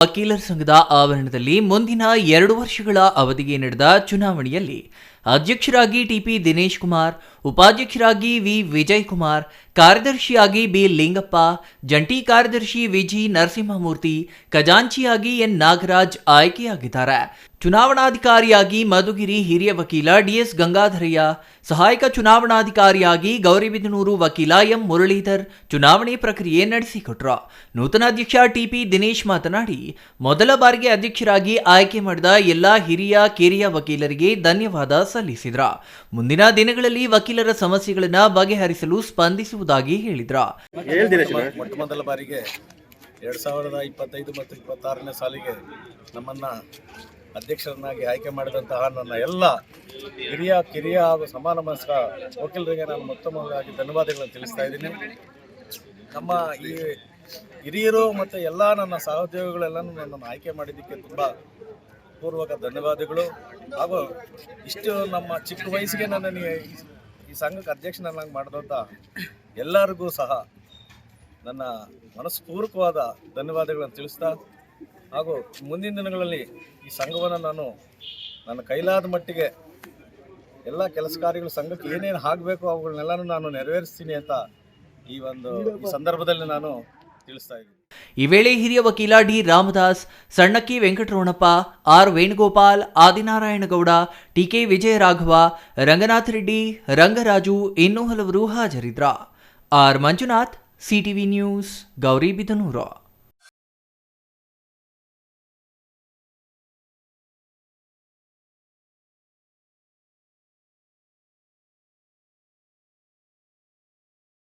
ವಕೀಲರ ಸಂಘದ ಆವರಣದಲ್ಲಿ ಮುಂದಿನ ಎರಡು ವರ್ಷಗಳ ಅವಧಿಗೆ ನಡೆದ ಚುನಾವಣೆಯಲ್ಲಿ ಅಧ್ಯಕ್ಷರಾಗಿ ಟಿಪಿ ದಿನೇಶ್ ಕುಮಾರ್, ಉಪಾಧ್ಯಕ್ಷರಾಗಿ ವಿ ವಿಜಯ್ ಕುಮಾರ್ ಕಾರ್ಯದರ್ಶಿಯಾಗಿ ಬಿ ಲಿಂಗಪ್ಪ, ಜಂಟಿ ಕಾರ್ಯದರ್ಶಿ ವಿಜಿ ನರಸಿಂಹಮೂರ್ತಿ, ಖಜಾಂಚಿಯಾಗಿ ಎನ್ ನಾಗರಾಜ್ ಆಯ್ಕೆಯಾಗಿದ್ದಾರೆ. ಚುನಾವಣಾಧಿಕಾರಿಯಾಗಿ ಮಧುಗಿರಿ ಹಿರಿಯ ವಕೀಲ ಡಿಎಸ್ ಗಂಗಾಧರಯ್ಯ, ಸಹಾಯಕ ಚುನಾವಣಾಧಿಕಾರಿಯಾಗಿ ಗೌರಿಬಿದನೂರು ವಕೀಲ ಎಂ ಮುರಳೀಧರ್ ಚುನಾವಣೆ ಪ್ರಕ್ರಿಯೆ ನಡೆಸಿಕೊಟ್ರು. ನೂತನ ಅಧ್ಯಕ್ಷ ಟಿಪಿ ದಿನೇಶ್ ಮಾತನಾಡಿ, ಮೊದಲ ಬಾರಿಗೆ ಅಧ್ಯಕ್ಷರಾಗಿ ಆಯ್ಕೆ ಮಾಡಿದ ಎಲ್ಲಾ ಹಿರಿಯ, ಕಿರಿಯ ವಕೀಲರಿಗೆ ಧನ್ಯವಾದ ಸಲ್ಲಿಸಿದ್ರ. ಮುಂದಿನ ದಿನಗಳಲ್ಲಿ ವಕೀಲರ ಸಮಸ್ಯೆಗಳನ್ನ ಬಗೆಹರಿಸಲು ಸ್ಪಂದಿಸುವುದಾಗಿ ಹೇಳಿದ್ರ. ಮೊದಲ ಬಾರಿಗೆ ಎರಡು ಸಾವಿರದ ಇಪ್ಪತ್ತೈದು ಮತ್ತು ಇಪ್ಪತ್ತಾರನೇ ಸಾಲಿಗೆ ನಮ್ಮನ್ನ ಅಧ್ಯಕ್ಷರನ್ನಾಗಿ ಆಯ್ಕೆ ಮಾಡಿದಂತಹ ನನ್ನ ಎಲ್ಲ ಹಿರಿಯ ಕಿರಿಯ ಹಾಗೂ ಸಮಾನ ಮನಸ್ಕ ವಕೀಲರಿಗೆ ನಾನು ಮೊತ್ತಮೊದಲಾಗಿ ಧನ್ಯವಾದಗಳನ್ನು ತಿಳಿಸ್ತಾ ಇದ್ದೀನಿ. ನಮ್ಮ ಈ ಹಿರಿಯರು ಮತ್ತು ಎಲ್ಲ ನನ್ನ ಸಹೋದ್ಯೋಗಿಗಳೆಲ್ಲನೂ ನನ್ನನ್ನು ಆಯ್ಕೆ ಮಾಡಿದ್ದಕ್ಕೆ ತುಂಬ ಪೂರ್ವಕ ಧನ್ಯವಾದಗಳು. ಹಾಗೂ ಇಷ್ಟು ನಮ್ಮ ಚಿಕ್ಕ ವಯಸ್ಸಿಗೆ ನನ್ನನ್ನು ಈ- ಈ ಸಂಘಕ್ಕೆ ಅಧ್ಯಕ್ಷನನ್ನಾಗಿ ಮಾಡಿದಂಥ ಎಲ್ಲರಿಗೂ ಸಹ ನನ್ನ ಮನಸ್ಪೂರ್ವಕವಾದ ಧನ್ಯವಾದಗಳನ್ನು ತಿಳಿಸ್ತಾ, ಹಾಗೂ ಮುಂದಿನ ದಿನಗಳಲ್ಲಿ ಈ ಸಂಘವನ್ನು ನಾನು ನನ್ನ ಕೈಲಾದ ಮಟ್ಟಿಗೆ ಎಲ್ಲ ಕೆಲಸ ಕಾರ್ಯಗಳು ಸಂಘಕ್ಕೆ ಏನೇನು ಆಗಬೇಕು ಅವುಗಳನ್ನೆಲ್ಲನೂ ನಾನು ನೆರವೇರಿಸ್ತೀನಿ ಅಂತ ಈ ಒಂದು ಈ ಸಂದರ್ಭದಲ್ಲಿ ನಾನು ತಿಳಿಸ್ತಾ ಇದ್ದೀನಿ. ಈ ವೇಳೆ ಹಿರಿಯ ವಕೀಲ D Ramdas Sannakki Venkataramanappa, R Venugopal, Adinarayanagowda TK Vijayaraghava, Ranganath Reddy, Rangaraju ಇನ್ನೂ ಹಲವರು ಹಾಜರಿದ್ರ. R Manjunath CTV news Gauribidanur